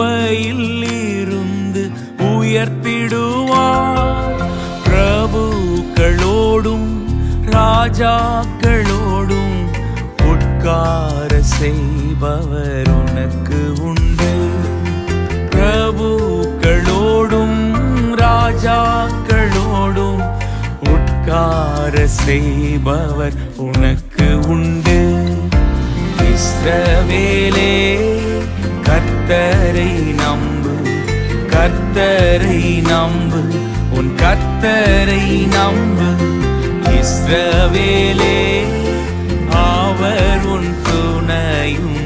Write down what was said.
கிருபையில் இருந்து உயர்த்திடுவார். பிரபுக்களோடும் ராஜாக்களோடும் உட்கார செய்பவர் உனக்கு உண்டு. பிரபுக்களோடும் ராஜாக்களோடும் உட்கார செய்பவர் உனக்கு உண்டு. இஸ்ரவேலே கர்த்தரை நம்பு. கர்த்தரை நம்பு. உன் கர்த்தரை நம்பு. இஸ்ரவேலே அவர் உன் துணையும்